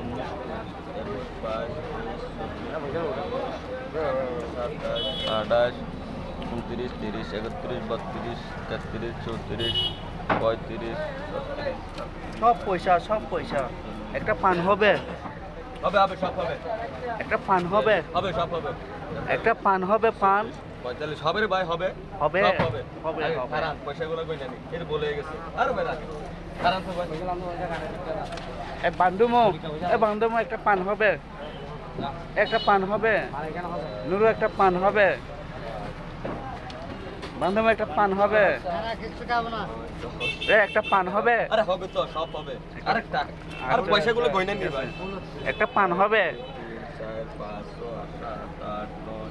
উনিশ বাইশ আঠাশ উনত্রিশ তিরিশ একত্রিশ বত্রিশ তেত্রিশ চৌত্রিশ পঁয়ত্রিশ সব পয়সা সব পয়সা। একটা পান হবে। হবে হবে সব হবে। একটা পান হবে। হবে সব হবে। একটা পান হবে পান পঁয়তাল্লিশ হবে ভাই হবে। হবে? হবে। হবে, পয়সাগুলো কই জানি। তো বলে গেছে। আর ভাই এ বান্ধুমো এ বান্ধুমো একটা পান হবে। একটা পান হবে। নুরু একটা পান হবে। বান্ধুমো একটা পান হবে। এ একটা পান হবে। আরে হবে তো সব হবে। আরেকটা। আর পয়সাগুলো গয়না নিয়ে একটা পান হবে। চার পাঁচ ছয় সাত আট নয়